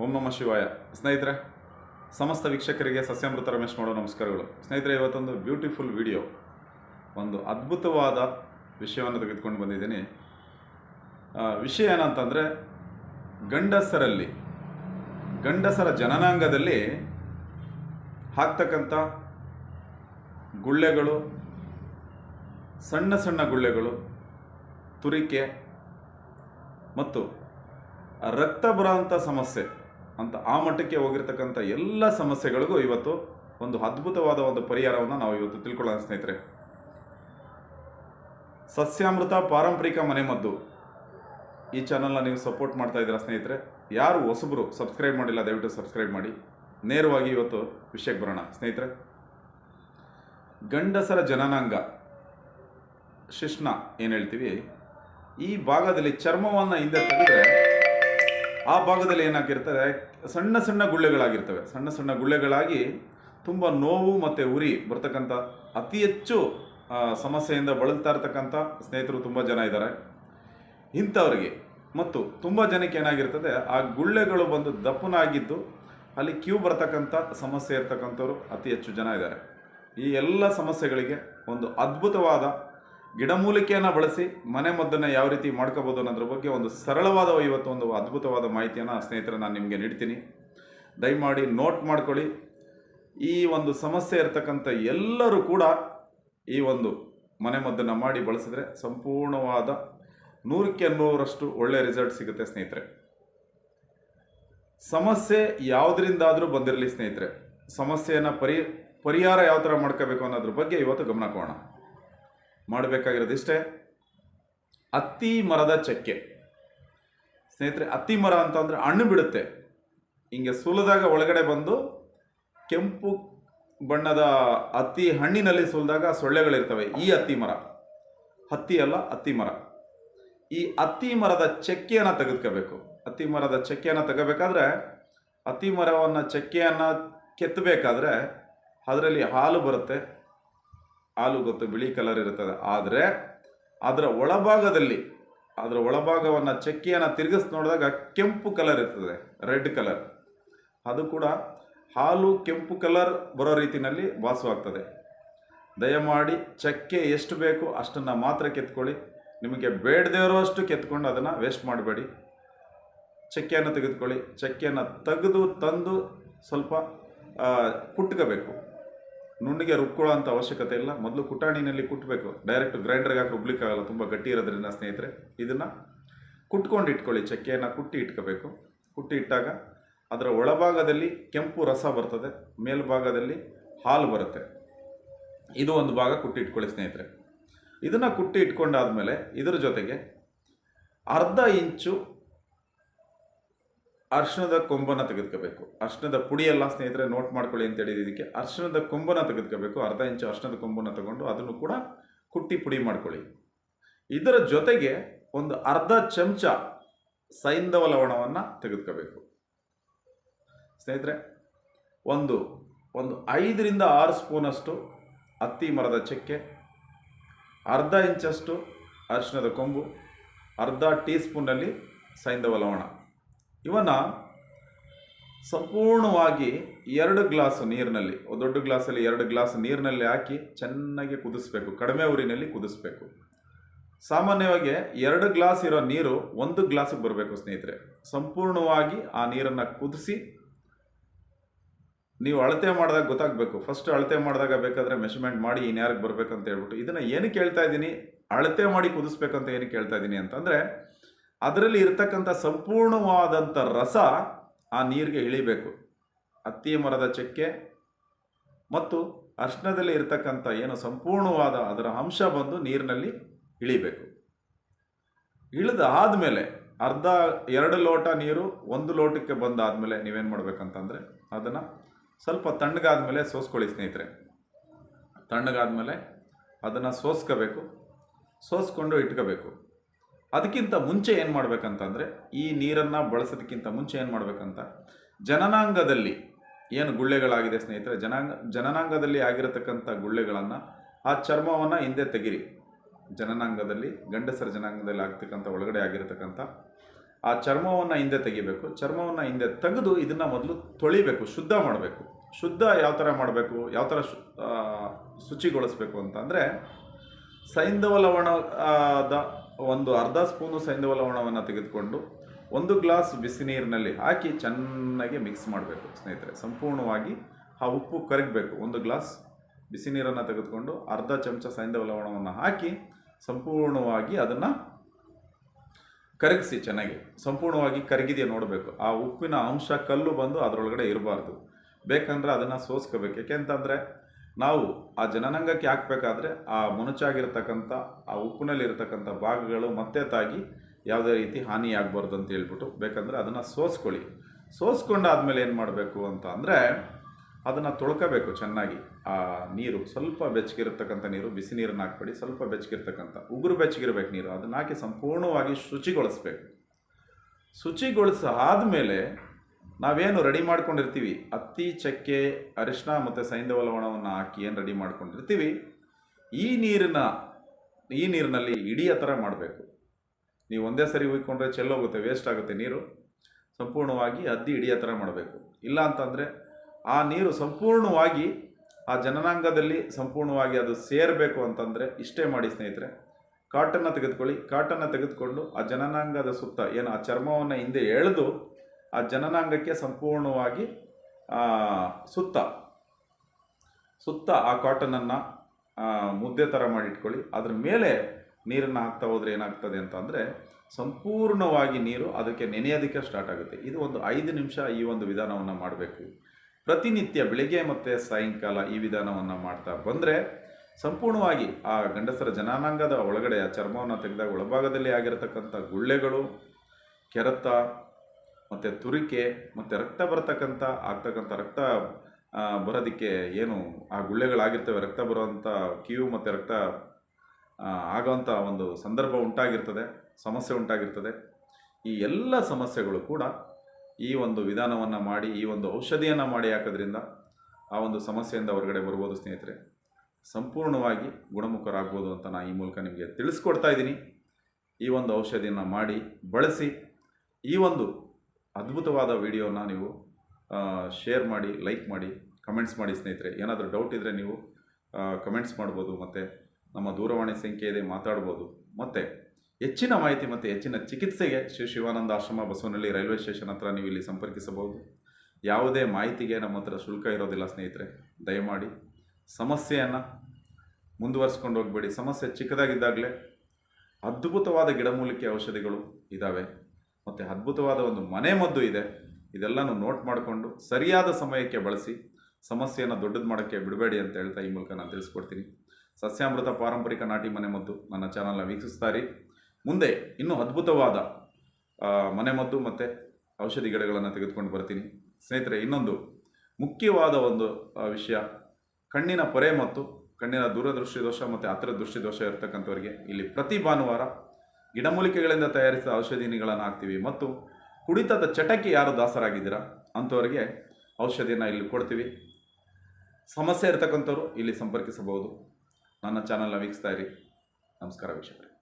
ಓಂ ನಮ ಶಿವಾಯ. ಸ್ನೇಹಿತರೆ, ಸಮಸ್ತ ವೀಕ್ಷಕರಿಗೆ ಸಸ್ಯಾಮೃತ ರಮೇಶ್ ಮಾಡೋ ನಮಸ್ಕಾರಗಳು. ಸ್ನೇಹಿತರೆ, ಇವತ್ತೊಂದು ಬ್ಯೂಟಿಫುಲ್ ವಿಡಿಯೋ ಒಂದು ಅದ್ಭುತವಾದ ವಿಷಯವನ್ನು ತೆಗೆದುಕೊಂಡು ಬಂದಿದ್ದೀನಿ. ವಿಷಯ ಏನಂತಂದರೆ, ಗಂಡಸರಲ್ಲಿ, ಗಂಡಸರ ಜನನಾಂಗದಲ್ಲಿ ಹಾಕ್ತಕ್ಕಂಥ ಗುಳ್ಳೆಗಳು, ಸಣ್ಣ ಸಣ್ಣ ಗುಳ್ಳೆಗಳು, ತುರಿಕೆ ಮತ್ತು ರಕ್ತ ಬರೋಂಥ ಸಮಸ್ಯೆ. ಅಂತ ಆ ಮಟ್ಟಕ್ಕೆ ಹೋಗಿರ್ತಕ್ಕಂಥ ಎಲ್ಲ ಸಮಸ್ಯೆಗಳಿಗೂ ಇವತ್ತು ಒಂದು ಅದ್ಭುತವಾದ ಒಂದು ಪರಿಹಾರವನ್ನು ನಾವು ಇವತ್ತು ತಿಳ್ಕೊಳ್ಳೋಣ ಸ್ನೇಹಿತರೆ. ಸಸ್ಯಾಮೃತ ಪಾರಂಪರಿಕ ಮನೆಮದ್ದು ಈ ಚಾನಲ್ನ ನೀವು ಸಪೋರ್ಟ್ ಮಾಡ್ತಾ ಇದ್ದೀರಾ ಸ್ನೇಹಿತರೆ. ಯಾರು ಹೊಸಬರು ಸಬ್ಸ್ಕ್ರೈಬ್ ಮಾಡಿಲ್ಲ, ದಯವಿಟ್ಟು ಸಬ್ಸ್ಕ್ರೈಬ್ ಮಾಡಿ. ನೇರವಾಗಿ ಇವತ್ತು ವಿಷಯಕ್ಕೆ ಬರೋಣ ಸ್ನೇಹಿತರೆ. ಗಂಡಸರ ಜನನಾಂಗ. ಶಿಶ್ನ ಏನು ಹೇಳ್ತೀವಿ? ಈ ಭಾಗದಲ್ಲಿ ಚರ್ಮವನ್ನು ಹಿಂದೆ ತೆಗೆದ್ರೆ ಆ ಭಾಗದಲ್ಲಿ ಏನಾಗಿರ್ತದೆ ಸಣ್ಣ ಸಣ್ಣ ಗುಳ್ಳೆಗಳಾಗಿರ್ತವೆ. ಸಣ್ಣ ಸಣ್ಣ ಗುಳ್ಳೆಗಳಾಗಿ ತುಂಬ ನೋವು ಮತ್ತು ಉರಿ ಬರ್ತಕ್ಕಂಥ ಅತಿ ಹೆಚ್ಚು ಸಮಸ್ಯೆಯಿಂದ ಬಳಲ್ತಾ ಇರ್ತಕ್ಕಂಥ ಸ್ನೇಹಿತರು ತುಂಬ ಜನ ಇದ್ದಾರೆ. ಇಂಥವ್ರಿಗೆ ಮತ್ತು ತುಂಬ ಜನಕ್ಕೆ ಏನಾಗಿರ್ತದೆ, ಆ ಗುಳ್ಳೆಗಳು ಬಂದು ದಪ್ಪನಾಗಿದ್ದು ಅಲ್ಲಿ ಕ್ಯೂ ಬರ್ತಕ್ಕಂಥ ಸಮಸ್ಯೆ ಇರ್ತಕ್ಕಂಥವ್ರು ಅತಿ ಹೆಚ್ಚು ಜನ ಇದ್ದಾರೆ. ಈ ಎಲ್ಲ ಸಮಸ್ಯೆಗಳಿಗೆ ಒಂದು ಅದ್ಭುತವಾದ ಗಿಡಮೂಲಿಕೆಯನ್ನು ಬಳಸಿ ಮನೆ ಮದ್ದನ್ನು ಯಾವ ರೀತಿ ಮಾಡ್ಕೋಬೋದು ಅನ್ನೋದ್ರ ಬಗ್ಗೆ ಒಂದು ಸರಳವಾದ ಇವತ್ತು ಒಂದು ಅದ್ಭುತವಾದ ಮಾಹಿತಿಯನ್ನು ಸ್ನೇಹಿತರೆ ನಾನು ನಿಮಗೆ ನೀಡ್ತೀನಿ. ದಯಮಾಡಿ ನೋಟ್ ಮಾಡ್ಕೊಳ್ಳಿ. ಈ ಒಂದು ಸಮಸ್ಯೆ ಇರತಕ್ಕಂಥ ಎಲ್ಲರೂ ಕೂಡ ಈ ಒಂದು ಮನೆ ಮದ್ದನ್ನು ಮಾಡಿ ಬಳಸಿದ್ರೆ ಸಂಪೂರ್ಣವಾದ ನೂರಕ್ಕೆ ನೂರಷ್ಟು ಒಳ್ಳೆಯ ರಿಸಲ್ಟ್ ಸಿಗುತ್ತೆ ಸ್ನೇಹಿತರೆ. ಸಮಸ್ಯೆ ಯಾವುದರಿಂದಾದರೂ ಬಂದಿರಲಿ ಸ್ನೇಹಿತರೆ. ಸಮಸ್ಯೆಯನ್ನು ಪರಿ, ಪರಿಹಾರ ಯಾವ ಥರ ಮಾಡ್ಕೋಬೇಕು ಅನ್ನೋದ್ರ ಬಗ್ಗೆ ಇವತ್ತು ಗಮನ ಕೊಡೋಣ. ಮಾಡಬೇಕಾಗಿರೋದು ಇಷ್ಟೇ? ಅತ್ತಿ ಮರದ ಚಕ್ಕೆ. ಸ್ನೇಹಿತರೆ, ಅತ್ತಿ ಮರ ಅಂತಂದರೆ ಹಣ್ಣು ಬಿಡುತ್ತೆ. ಹಿಂಗೆ ಸುಲಿದಾಗ ಒಳಗಡೆ ಬಂದು ಕೆಂಪು ಬಣ್ಣದ ಅತ್ತಿ ಹಣ್ಣಿನಲ್ಲಿ ಸುಲಿದಾಗ ಸೊಳ್ಳೆಗಳಿರ್ತವೆ, ಈ ಹತ್ತಿ ಮರ. ಹತ್ತಿ ಅಲ್ಲ ಹತ್ತಿ ಮರ. ಈ ಅತ್ತಿ ಮರದ ಚಕ್ಕೆಯನ್ನು ತೆಗೆದುಕೋಬೇಕು. ಹತ್ತಿ ಮರದ ಚಕ್ಕೆಯನ್ನು ತೆಗೋಬೇಕಾದ್ರೆ ಹತ್ತಿ ಮರವನ್ನು ಚಕ್ಕೆಯನ್ನು ಕೆತ್ತಬೇಕಾದ್ರೆ ಅದರಲ್ಲಿ ಹಾಲು ಬರುತ್ತೆ ಹಾಲು ಗೊತ್ತು ಬಿಳಿ ಕಲರ್ ಇರುತ್ತದೆ. ಆದರೆ ಅದರ ಒಳಭಾಗದಲ್ಲಿ, ಅದರ ಒಳಭಾಗವನ್ನು ಚಕ್ಕಿಯನ್ನು ತಿರುಗಿಸಿ ನೋಡಿದಾಗ ಕೆಂಪು ಕಲರ್ ಇರ್ತದೆ ರೆಡ್ ಕಲರ್ ಅದು ಕೂಡ ಹಾಲು ಕೆಂಪು ಕಲರ್ ಬರೋ ರೀತಿಯಲ್ಲಿ ಭಾಸವಾಗ್ತದೆ ದಯಮಾಡಿ ಚಕ್ಕೆ ಎಷ್ಟು ಬೇಕು ಅಷ್ಟನ್ನು ಮಾತ್ರ ಕೆತ್ಕೊಳ್ಳಿ. ನಿಮಗೆ ಬೇಡದೇ ಇರೋಷ್ಟು ಕೆತ್ಕೊಂಡು ಅದನ್ನು ವೇಸ್ಟ್ ಮಾಡಬೇಡಿ. ಚಕ್ಕೆಯನ್ನು ತೆಗೆದುಕೊಳ್ಳಿ. ಚಕ್ಕೆಯನ್ನು ತೆಗೆದು ತಂದು ಸ್ವಲ್ಪ ಕುಟ್ಕೋಬೇಕು. ನುಣ್ಣಿಗೆ ರುಬ್ಕೊಳ್ಳೋ ಅವಶ್ಯಕತೆ ಇಲ್ಲ. ಮೊದಲು ಕುಟಾಣಿನಲ್ಲಿ ಕುಟ್ಟಬೇಕು ಡೈರೆಕ್ಟ್ ಗ್ರೈಂಡರ್ಗೆ ಹಾಕಿ ರುಬ್ಲಿಕ್ಕಾಗಲ್ಲ ತುಂಬ ಗಟ್ಟಿ ಇರೋದ್ರಿಂದ ಸ್ನೇಹಿತರೆ, ಇದನ್ನು ಕುಟ್ಕೊಂಡು ಇಟ್ಕೊಳ್ಳಿ. ಚಕ್ಕೆಯನ್ನು ಕುಟ್ಟಿ ಇಟ್ಕೋಬೇಕು. ಕುಟ್ಟಿ ಇಟ್ಟಾಗ ಅದರ ಒಳಭಾಗದಲ್ಲಿ ಕೆಂಪು ರಸ ಬರ್ತದೆ. ಮೇಲ್ಭಾಗದಲ್ಲಿ ಹಾಲು ಬರುತ್ತೆ. ಇದು ಒಂದು ಭಾಗ ಕುಟ್ಟಿ ಇಟ್ಕೊಳ್ಳಿ ಸ್ನೇಹಿತರೆ. ಇದನ್ನು ಕುಟ್ಟಿ ಇಟ್ಕೊಂಡಾದ್ಮೇಲೆ ಇದರ ಜೊತೆಗೆ ಅರ್ಧ ಇಂಚು ಅರ್ಶಿಣದ ಕೊಂಬನ ತೆಗೆದುಕೋಬೇಕು. ಅರ್ಶಿಣದ ಪುಡಿಯೆಲ್ಲ ಸ್ನೇಹಿತರೆ ನೋಟ್ ಮಾಡ್ಕೊಳ್ಳಿ ಅಂತ ಹೇಳಿದ ಇದಕ್ಕೆ. ಅರ್ಶಿಣದ ಕೊಂಬನ ತೆಗೆದುಕೋಬೇಕು. ಅರ್ಧ ಇಂಚು ಅರ್ಶನದ ಕೊಂಬನ ತಗೊಂಡು ಅದನ್ನು ಕೂಡ ಕುಟ್ಟಿ ಪುಡಿ ಮಾಡ್ಕೊಳ್ಳಿ. ಇದರ ಜೊತೆಗೆ ಒಂದು ಅರ್ಧ ಚಮಚ ಸೈಂಧವ ಲವಣವನ್ನು ತೆಗೆದುಕೋಬೇಕು. ಸ್ನೇಹಿತರೆ, ಒಂದು ಒಂದು ಐದರಿಂದ ಆರು ಸ್ಪೂನಷ್ಟು ಹತ್ತಿ ಮರದ ಚಕ್ಕೆ, ಅರ್ಧ ಇಂಚಷ್ಟು ಅರಿಶಿಣದ ಕೊಂಬು, ಅರ್ಧ ಟೀ ಸ್ಪೂನಲ್ಲಿ ಸೈಂಧವ ಲವಣ. ಇವನ್ನು ಸಂಪೂರ್ಣವಾಗಿ ಎರಡು ಗ್ಲಾಸು ನೀರಿನಲ್ಲಿ ದೊಡ್ಡ ಗ್ಲಾಸಲ್ಲಿ ಎರಡು ಗ್ಲಾಸ್ ನೀರಿನಲ್ಲಿ ಹಾಕಿ ಚೆನ್ನಾಗಿ ಕುದಿಸ್ಬೇಕು, ಕಡಿಮೆ ಉರಿನಲ್ಲಿ ಕುದಿಸ್ಬೇಕು. ಸಾಮಾನ್ಯವಾಗಿ ಎರಡು ಗ್ಲಾಸ್ ಇರೋ ನೀರು ಒಂದು ಗ್ಲಾಸಿಗೆ ಬರಬೇಕು ಸ್ನೇಹಿತರೆ. ಸಂಪೂರ್ಣವಾಗಿ ಆ ನೀರನ್ನು ಕುದಿಸಿ ನೀವು ಅಳತೆ ಮಾಡಿದಾಗ ಗೊತ್ತಾಗಬೇಕು. ಫಸ್ಟ್ ಅಳತೆ ಮಾಡಿದಾಗ ಬೇಕಾದರೆ ಮೆಷರ್ಮೆಂಟ್ ಮಾಡಿ ಇನ್ಯಾರಿಗೆ ಬರಬೇಕಂತ ಹೇಳ್ಬಿಟ್ಟು ಇದನ್ನು ಏನಕ್ಕೆ ಹೇಳ್ತಾ ಇದ್ದೀನಿ? ಅಳತೆ ಮಾಡಿ ಕುದಿಸ್ಬೇಕಂತ ಏನಕ್ಕೆ ಹೇಳ್ತಾ ಇದ್ದೀನಿ ಅಂತಂದರೆ ಅದರಲ್ಲಿ ಇರತಕ್ಕಂಥ ಸಂಪೂರ್ಣವಾದಂಥ ರಸ ಆ ನೀರಿಗೆ ಇಳಿಬೇಕು ಹತ್ತಿ ಮರದ ಚಕ್ಕೆ ಮತ್ತು ಅರ್ಶನದಲ್ಲಿ ಇರತಕ್ಕಂಥ ಏನು ಸಂಪೂರ್ಣವಾದ ಅದರ ಅಂಶ ಬಂದು ನೀರಿನಲ್ಲಿ ಇಳಿಬೇಕು. ಇಳಿದ ಆದಮೇಲೆ ಅರ್ಧ ಎರಡು ಲೋಟ ನೀರು ಒಂದು ಲೋಟಕ್ಕೆ ಬಂದಾದಮೇಲೆ ನೀವೇನು ಮಾಡಬೇಕಂತಂದರೆ ಅದನ್ನು ಸ್ವಲ್ಪ ತಣ್ಣಗಾದ್ಮೇಲೆ ಸೋಸ್ಕೊಳ್ಳಿ ಸ್ನೇಹಿತರೆ. ತಣ್ಣಗಾದ್ಮೇಲೆ ಅದನ್ನು ಸೋಸ್ಕೋಬೇಕು. ಸೋಸ್ಕೊಂಡು ಇಟ್ಕೋಬೇಕು. ಅದಕ್ಕಿಂತ ಮುಂಚೆ ಏನು ಮಾಡ್ಬೇಕಂತಂದರೆ, ಈ ನೀರನ್ನು ಬಳಸೋದಕ್ಕಿಂತ ಮುಂಚೆ ಏನು ಮಾಡಬೇಕಂತ, ಜನನಾಂಗದಲ್ಲಿ ಏನು ಗುಳ್ಳೆಗಳಾಗಿದೆ ಸ್ನೇಹಿತರೆ, ಜನಾಂಗ, ಜನನಾಂಗದಲ್ಲಿ ಆಗಿರತಕ್ಕಂಥ ಗುಳ್ಳೆಗಳನ್ನು ಆ ಚರ್ಮವನ್ನು ಹಿಂದೆ ತೆಗಿರಿ. ಜನನಾಂಗದಲ್ಲಿ, ಗಂಡಸರ ಜನಾಂಗದಲ್ಲಿ ಆಗ್ತಕ್ಕಂಥ ಒಳಗಡೆ ಆಗಿರತಕ್ಕಂಥ ಆ ಚರ್ಮವನ್ನು ಹಿಂದೆ ತೆಗಿಬೇಕು. ಚರ್ಮವನ್ನು ಹಿಂದೆ ತೆಗೆದು ಇದನ್ನು ಮೊದಲು ತೊಳಿಬೇಕು, ಶುದ್ಧ ಮಾಡಬೇಕು. ಶುದ್ಧ ಯಾವ ಥರ ಮಾಡಬೇಕು, ಯಾವ ಥರ ಶು ಶುಚಿಗೊಳಿಸ್ಬೇಕು ಅಂತಂದರೆ ಸೈಂಧವ ಲವಣದ ಒಂದು ಅರ್ಧ ಸ್ಪೂನು ಸೈಂಧವ ಲವಣವನ್ನು ತೆಗೆದುಕೊಂಡು ಒಂದು ಗ್ಲಾಸ್ ಬಿಸಿ ನೀರಿನಲ್ಲಿ ಹಾಕಿ ಚೆನ್ನಾಗಿ ಮಿಕ್ಸ್ ಮಾಡಬೇಕು ಸ್ನೇಹಿತರೆ. ಸಂಪೂರ್ಣವಾಗಿ ಆ ಉಪ್ಪು ಕರಗಬೇಕು. ಒಂದು ಗ್ಲಾಸ್ ಬಿಸಿ ನೀರನ್ನು ತೆಗೆದುಕೊಂಡು ಅರ್ಧ ಚಮಚ ಸೈಂಧವ ಲವಣವನ್ನು ಹಾಕಿ ಸಂಪೂರ್ಣವಾಗಿ ಅದನ್ನು ಕರಗಿಸಿ ಚೆನ್ನಾಗಿ. ಸಂಪೂರ್ಣವಾಗಿ ಕರಗಿದೆಯಾ ನೋಡಬೇಕು. ಆ ಉಪ್ಪಿನ ಅಂಶ ಕಲ್ಲು ಬಂದು ಅದರೊಳಗಡೆ ಇರಬಾರ್ದು. ಬೇಕಂದರೆ ಅದನ್ನು ಸೋಸ್ಕೋಬೇಕು. ಯಾಕೆಂತಂದರೆ ನಾವು ಆ ಜನನಾಂಗಕ್ಕೆ ಹಾಕಬೇಕಾದ್ರೆ ಆ ಮುನುಚಾಗಿರ್ತಕ್ಕಂಥ ಆ ಉಪ್ಪಿನಲ್ಲಿರ್ತಕ್ಕಂಥ ಭಾಗಗಳು ಮತ್ತೆ ತಾಗಿ ಯಾವುದೇ ರೀತಿ ಹಾನಿ ಆಗಬಾರ್ದು ಅಂತ ಹೇಳ್ಬಿಟ್ಟು ಬೇಕಂದರೆ ಅದನ್ನು ಸೋಸ್ಕೊಳ್ಳಿ. ಸೋಸ್ಕೊಂಡಾದ್ಮೇಲೆ ಏನು ಮಾಡಬೇಕು ಅಂತ ಅಂದರೆ ಅದನ್ನು ತೊಳ್ಕೋಬೇಕು ಚೆನ್ನಾಗಿ. ಆ ನೀರು, ಸ್ವಲ್ಪ ಬೆಚ್ಚಗಿರ್ತಕ್ಕಂಥ ನೀರು, ಬಿಸಿ ನೀರನ್ನು ಹಾಕ್ಬೇಡಿ, ಸ್ವಲ್ಪ ಬೆಚ್ಚಗಿರ್ತಕ್ಕಂಥ, ಉಗುರು ಬೆಚ್ಚಗಿರ್ಬೇಕು ನೀರು, ಅದನ್ನು ಹಾಕಿ ಸಂಪೂರ್ಣವಾಗಿ ಶುಚಿಗೊಳಿಸ್ಬೇಕು. ಶುಚಿಗೊಳಿಸ ನಾವೇನು ರೆಡಿ ಮಾಡ್ಕೊಂಡಿರ್ತೀವಿ? ಅತ್ತಿ, ಚಕ್ಕೆ ಅರಿಶಿನ ಮತ್ತು ಸೈಂಧವ ಲವಣವನ್ನು ಹಾಕಿ ಏನು ರೆಡಿ ಮಾಡ್ಕೊಂಡಿರ್ತೀವಿ? ಈ ನೀರನ್ನ ಈ ನೀರಿನಲ್ಲಿ ಇಡಿಯ ಥರ ಮಾಡಬೇಕು. ನೀವು ಒಂದೇ ಸರಿ ಉಯ್ಕೊಂಡ್ರೆ ಚೆಲ್ಲೋಗುತ್ತೆ ವೇಸ್ಟ್ ಆಗುತ್ತೆ ನೀರು. ಸಂಪೂರ್ಣವಾಗಿ ಅದ್ದಿ ಹಿಡಿಯೋ ಥರ ಮಾಡಬೇಕು. ಇಲ್ಲ ಅಂತಂದರೆ ಆ ನೀರು ಸಂಪೂರ್ಣವಾಗಿ ಆ ಜನನಾಂಗದಲ್ಲಿ ಸಂಪೂರ್ಣವಾಗಿ ಅದು ಸೇರಬೇಕು ಅಂತಂದರೆ ಇಷ್ಟೇ ಮಾಡಿ ಸ್ನೇಹಿತರೆ. ಕಾಟನ್ನು ತೆಗೆದುಕೊಳ್ಳಿ. ಕಾಟನ್ನು ತೆಗೆದುಕೊಂಡು ಆ ಜನನಾಂಗದ ಸುತ್ತ, ಏನು ಆ ಚರ್ಮವನ್ನು ಹಿಂದೆ ಎಳೆದು ಆ ಜನನಾಂಗಕ್ಕೆ ಸಂಪೂರ್ಣವಾಗಿ ಸುತ್ತ. ಸುತ್ತ ಆ ಕಾಟನನ್ನು ಮುದ್ದೆ ಥರ ಮಾಡಿಟ್ಕೊಳ್ಳಿ. ಅದ್ರ ಮೇಲೆ ನೀರನ್ನು ಹಾಕ್ತಾ ಹೋದರೆ ಏನಾಗ್ತದೆ ಅಂತಂದರೆ ಸಂಪೂರ್ಣವಾಗಿ ನೀರು ಅದಕ್ಕೆ ನೆನೆಯೋದಕ್ಕೆ ಸ್ಟಾರ್ಟ್ ಆಗುತ್ತೆ. ಇದು ಒಂದು ಐದು ನಿಮಿಷ ಈ ಒಂದು ವಿಧಾನವನ್ನು ಮಾಡಬೇಕು. ಪ್ರತಿನಿತ್ಯ ಬೆಳಿಗ್ಗೆ ಮತ್ತು ಸಾಯಂಕಾಲ ಈ ವಿಧಾನವನ್ನು ಮಾಡ್ತಾ ಬಂದರೆ, ಸಂಪೂರ್ಣವಾಗಿ ಆ ಗಂಡಸರ ಜನಾನಾಂಗದ ಒಳಗಡೆ ಆ ಚರ್ಮವನ್ನು ತೆಗೆದಾಗ ಒಳಭಾಗದಲ್ಲಿ ಆಗಿರತಕ್ಕಂಥ ಗುಳ್ಳೆಗಳು, ಕೆರೆತ ಮತ್ತು ತುರಿಕೆ, ಮತ್ತು ರಕ್ತ ಬರತಕ್ಕಂಥ, ಆಗ್ತಕ್ಕಂಥ ರಕ್ತ ಬರೋದಕ್ಕೆ ಏನು ಆ ಗುಳ್ಳೆಗಳಾಗಿರ್ತವೆ, ರಕ್ತ ಬರುವಂಥ ಕಿವು ಮತ್ತು ರಕ್ತ ಆಗೋವಂಥ ಒಂದು ಸಂದರ್ಭ ಉಂಟಾಗಿರ್ತದೆ, ಸಮಸ್ಯೆ ಉಂಟಾಗಿರ್ತದೆ. ಈ ಎಲ್ಲ ಸಮಸ್ಯೆಗಳು ಕೂಡ ಈ ಒಂದು ವಿಧಾನವನ್ನು ಮಾಡಿ, ಈ ಒಂದು ಔಷಧಿಯನ್ನು ಮಾಡಿ ಹಾಕೋದ್ರಿಂದ ಆ ಒಂದು ಸಮಸ್ಯೆಯಿಂದ ಹೊರಗಡೆ ಬರ್ಬೋದು ಸ್ನೇಹಿತರೆ. ಸಂಪೂರ್ಣವಾಗಿ ಗುಣಮುಖರಾಗ್ಬೋದು ಅಂತ ನಾನು ಈ ಮೂಲಕ ನಿಮಗೆ ತಿಳಿಸ್ಕೊಡ್ತಾ ಇದ್ದೀನಿ. ಈ ಒಂದು ಔಷಧಿಯನ್ನು ಮಾಡಿ, ಬಳಸಿ ಈ ಒಂದು ಅದ್ಭುತವಾದ ವಿಡಿಯೋನ ನೀವು ಶೇರ್ ಮಾಡಿ ಲೈಕ್ ಮಾಡಿ ಕಮೆಂಟ್ಸ್ ಮಾಡಿ ಸ್ನೇಹಿತರೆ. ಏನಾದರೂ ಡೌಟ್ ಇದ್ದರೆ ನೀವು ಕಮೆಂಟ್ಸ್ ಮಾಡ್ಬೋದು ಮತ್ತು ನಮ್ಮ ದೂರವಾಣಿ ಸಂಖ್ಯೆ ಇದೆ ಮಾತಾಡ್ಬೋದು. ಮತ್ತು ಹೆಚ್ಚಿನ ಮಾಹಿತಿ ಮತ್ತು ಹೆಚ್ಚಿನ ಚಿಕಿತ್ಸೆಗೆ ಶ್ರೀ ಶಿವಾನಂದ ಆಶ್ರಮ ಬಸವನಹಳ್ಳಿ ರೈಲ್ವೆ ಸ್ಟೇಷನ್ ಹತ್ರ ನೀವು ಇಲ್ಲಿ ಸಂಪರ್ಕಿಸಬಹುದು. ಯಾವುದೇ ಮಾಹಿತಿಗೆ ನಮ್ಮ ಹತ್ರ ಶುಲ್ಕ ಇರೋದಿಲ್ಲ ಸ್ನೇಹಿತರೆ. ದಯಮಾಡಿ ಸಮಸ್ಯೆಯನ್ನು ಮುಂದುವರಿಸ್ಕೊಂಡು ಹೋಗಬೇಡಿ. ಸಮಸ್ಯೆ ಚಿಕ್ಕದಾಗಿದ್ದಾಗಲೇ ಅದ್ಭುತವಾದ ಗಿಡಮೂಲಿಕೆ ಔಷಧಿಗಳು ಇದ್ದಾವೆ ಮತ್ತು ಅದ್ಭುತವಾದ ಒಂದು ಮನೆ ಮದ್ದು ಇದೆ. ಇದೆಲ್ಲನೂ ನೋಟ್ ಮಾಡಿಕೊಂಡು ಸರಿಯಾದ ಸಮಯಕ್ಕೆ ಬಳಸಿ, ಸಮಸ್ಯೆಯನ್ನು ದೊಡ್ಡದು ಮಾಡೋಕ್ಕೆ ಬಿಡಬೇಡಿ ಅಂತ ಹೇಳ್ತಾ ಈ ಮೂಲಕ ನಾನು ತಿಳಿಸ್ಕೊಡ್ತೀನಿ. ಸಸ್ಯಾಮೃತ ಪಾರಂಪರಿಕ ನಾಟಿ ಮನೆ ಮದ್ದು ನನ್ನ ಚಾನಲ್ನ ವೀಕ್ಷಿಸ್ತಾ ಇರಿ ಮುಂದೆ ಇನ್ನೂ ಅದ್ಭುತವಾದ ಮನೆಮದ್ದು ಮನೆ ಮದ್ದು ಮತ್ತು ಔಷಧಿ ಗಿಡಗಳನ್ನು ತೆಗೆದುಕೊಂಡು ಬರ್ತೀನಿ. ಸ್ನೇಹಿತರೆ, ಇನ್ನೊಂದು ಮುಖ್ಯವಾದ ಒಂದು ವಿಷಯ, ಕಣ್ಣಿನ ಪೊರೆ ಮತ್ತು ಕಣ್ಣಿನ ದೂರದೃಷ್ಟಿ ದೋಷ ಮತ್ತು ಹತ್ತಿರ ದೃಷ್ಟಿ ದೋಷ ಇರತಕ್ಕಂಥವರಿಗೆ ಇಲ್ಲಿ ಪ್ರತಿ ಭಾನುವಾರ ಗಿಡಮೂಲಿಕೆಗಳಿಂದ ತಯಾರಿಸಿದ ಔಷಧಿಗಳನ್ನು ಹಾಕ್ತೀವಿ. ಮತ್ತು ಕುಡಿತದ ಚಟಕ್ಕೆ ಯಾರು ದಾಸರಾಗಿದ್ದೀರಾ? ಅಂಥವರಿಗೆ ಔಷಧಿಯನ್ನು ಇಲ್ಲಿ ಕೊಡ್ತೀವಿ. ಸಮಸ್ಯೆ ಇರತಕ್ಕಂಥವ್ರು ಇಲ್ಲಿ ಸಂಪರ್ಕಿಸಬಹುದು. ನನ್ನ ಚಾನಲ್ನ ವೀಕ್ಷಿಸ್ತಾ ಇರಿ. ನಮಸ್ಕಾರ ವೀಕ್ಷಕರೇ.